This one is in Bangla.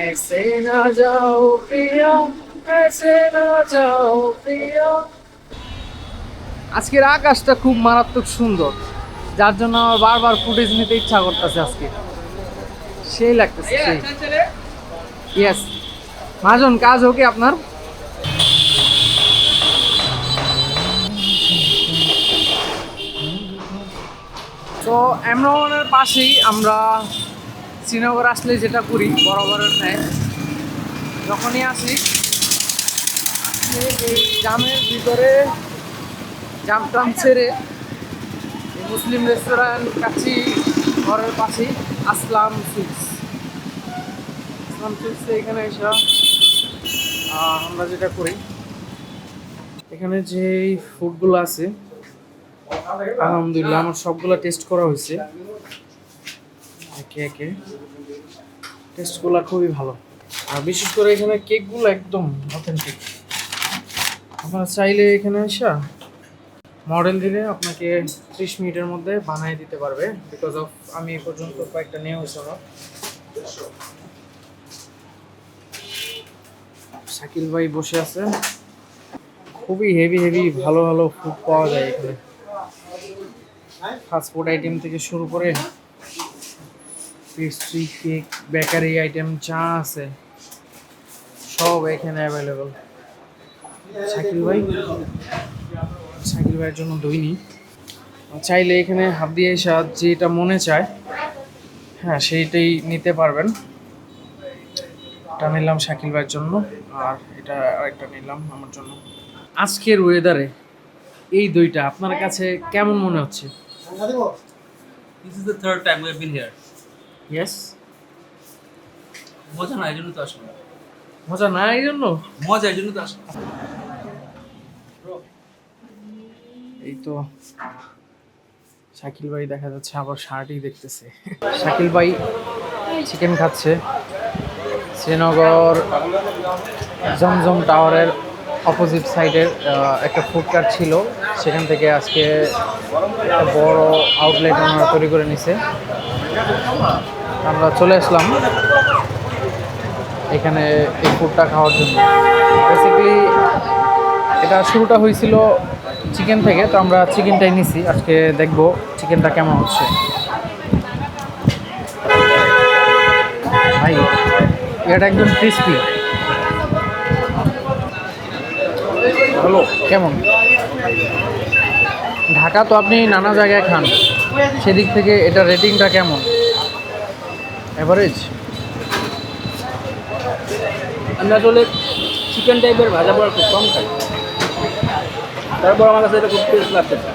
ऐसे ना जाओ पिया ऐसे ना जाओ पिया আজকের আকাশটা খুব মারাত্মক সুন্দর যার জন্য আমার বারবার ফুটেজ নিতে ইচ্ছা করতেছে আজকে সেই লাগতেছে সেই ইয়েস মহাজন কাজ হোকে আপনার তো এমরনের পাশেই আমরা শ্রীনগর আসলে যেটা করি, বরাবরের ন্যায়। যখনই আসি এই জামের ভিতরে জাম টাম ছেড়ে মুসলিম রেস্টুরেন্ট কাছে ঘরের পাশেই আসলাম সুইটস। আসলাম সুইটসে এখানে এসে আমরা যেটা করি, এখানে যে ফুডগুলো আছে, আলহামদুলিল্লাহ, আমার সবগুলো টেস্ট করা হয়েছে। একে টেস্টগুলো খুবই ভালো। আর বিশেষ করে এখানে কেকগুলো একদম অথেন্টিক আপনারা চাইলে এখানে এসে মডেল দিলে আপনাকে ত্রিশ মিনিটের মধ্যে বানিয়ে দিতে পারবে। বিকজ অফ আমি এ পর্যন্ত কয়েকটা নিয়ে হয়েছে আমার শাকিল ভাই বসে আছে। খুবই হেভি হেভি ভালো ভালো ফুড পাওয়া যায় এখানে। ফাস্ট ফুড আইটেম থেকে শুরু করে পেস্ট্রি কেক বেকারি আইটেম যা আছে, সব এখানে অ্যাভেলেবল শাকিল ভাই? শাকিল ভাইয়ের জন্য দইনি। চাইলে এখানে হাত দিয়ে এসে যেটা মনে চায় হ্যাঁ সেইটাই নিতে পারবেন। এটা নিলাম শাকিল ভাইয়ের জন্য, আর এটা আরেকটা নিলাম আমার জন্য। আজকের ওয়েদারে এই দইটা আপনার কাছে কেমন মনে হচ্ছে? This is the third time we have been here. Yes মজা না এই জন্য তো আসলাম। মজা না এই জন্য? মজা এই জন্য তো আসলাম। এই তো শাকিল ভাই দেখা যাচ্ছে আবার শার্টই দেখতেছে। শাকিল ভাই চিকেন খাচ্ছে। শ্রীনগর জমজম টাওয়ারের অপোজিট সাইডের একটা ফুড ছিল। সেখান থেকে আজকে একটা বড় আউটলেট আমরা তৈরি করে নিছে। আমরা চলে আসলাম এখানে এই ফুডটা খাওয়ার জন্য। বেসিক্যালি এটা শুরুটা হয়েছিল চিকেন থেকে তো আমরা চিকেনটাই নিছি। আজকে দেখব চিকেনটা কেমন হচ্ছে। ভাই এটা একদম ক্রিস্পি হ্যালো। কেমন? ঢাকা তো আপনি নানা জায়গায় খান। সেদিক থেকে এটা রেটিংটা কেমন? অ্যাভারেজ আমরা আসলে চিকেন টাইপের ভাজা পড়া খুব কম খাই। তারপর আমার কাছে এটা খুব টেস্ট লাগতেছে।